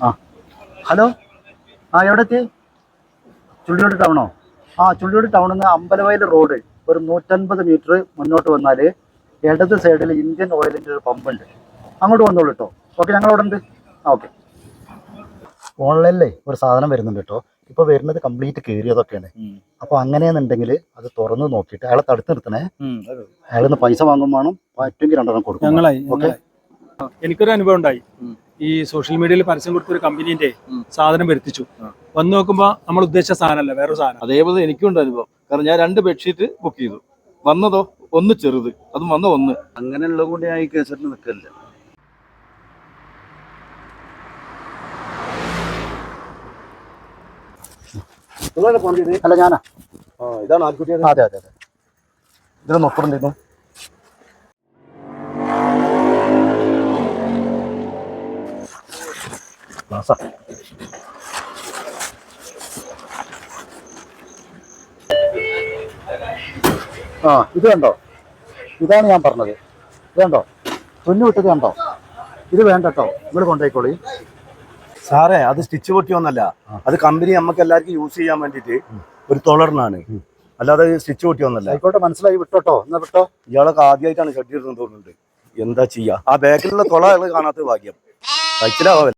ആ. ഹലോ? ആ എവിടെ എത്തി ചുള്ളിയോട് ടൗണോ? ആ ചുള്ളിയോട് ടൗണിൽ നിന്ന് അമ്പലവയൽ റോഡ് ഒരു നൂറ്റൻപത് മീറ്റർ മുന്നോട്ട് വന്നാൽ ഇടത് സൈഡിൽ ഇന്ത്യൻ ഓയിലിന്റെ ഒരു പമ്പുണ്ട്. അങ്ങോട്ട് വന്നോളൂ കേട്ടോ ഓക്കെ ഞങ്ങൾ അവിടെ ഉണ്ട് ആ ഓക്കെ. ഓൺലൈനിലേ ഒരു സാധനം വരുന്നുണ്ട് കേട്ടോ ഇപ്പൊ വരുന്നത് കംപ്ലീറ്റ് കയറിയതൊക്കെയാണ് അപ്പൊ അങ്ങനെയെന്നുണ്ടെങ്കിൽ അത് തുറന്ന് നോക്കിയിട്ട് അയാളെ തടുത്ത് നിർത്തണേ. അയാളിന്ന് നിന്ന് പൈസ വാങ്ങും വേണം. പറ്റുമെങ്കിൽ രണ്ടെണ്ണം കൊടുക്കും. ഓക്കെ? എനിക്കൊരു അനുഭവം ഉണ്ടായി. ഈ സോഷ്യൽ മീഡിയയിൽ പരസ്യം കൊടുത്ത ഒരു കമ്പനീന്റെ സാധനം വരുത്തിച്ചു. വന്ന് നോക്കുമ്പോ നമ്മൾ ഉദ്ദേശിച്ച സാധനമല്ല വേറൊരു സാധനം. അതേപോലെ എനിക്കുണ്ട് അനുഭവം. കാരണം ഞാൻ രണ്ട് ബെഡ്ഷീറ്റ് ബുക്ക് ചെയ്തു. വന്നതോ? ഒന്ന് ചെറുത്. അതും വന്ന ഒന്ന്. അങ്ങനെയുള്ള കൊണ്ട് ഞാൻ ഈ കേസറ്റിൽ നിൽക്കില്ല അല്ല ഞാനാ. ഇതാണ് ആൽക്കുട്ടി അതെ അതെ അതെ. ഇതിനെ നോക്കുന്നുണ്ടായിരുന്നു ക്ലാസ്സാ ആ ഇത് കണ്ടോ? ഇതാണ് ഞാൻ പറഞ്ഞത്. ഇത് കണ്ടോ? തുന്നു വിട്ടത് കണ്ടോ? ഇത് വേണ്ട കേട്ടോ. നിങ്ങൾ കൊണ്ടുപോയിക്കോളി. സാറേ അത് സ്റ്റിച്ച് പൊട്ടിയൊന്നല്ല അത് കമ്പനി നമുക്ക് എല്ലാവർക്കും യൂസ് ചെയ്യാൻ വേണ്ടിട്ട് ഒരു തൊളറിനാണ് അല്ലാതെ സ്റ്റിച്ച് പൊട്ടിയൊന്നല്ല ആയിക്കോട്ടെ മനസ്സിലായി. വിട്ടോട്ടോ എന്നാ വിട്ടോ? ഇയാളൊക്കെ ആദ്യമായിട്ടാണ് ഷഡ് ഇടുന്നത് തോന്നുന്നുണ്ട്. എന്താ ചെയ്യാ? ആ ബാക്കിലുള്ള തൊള കാണാത്ത ഭാഗ്യം.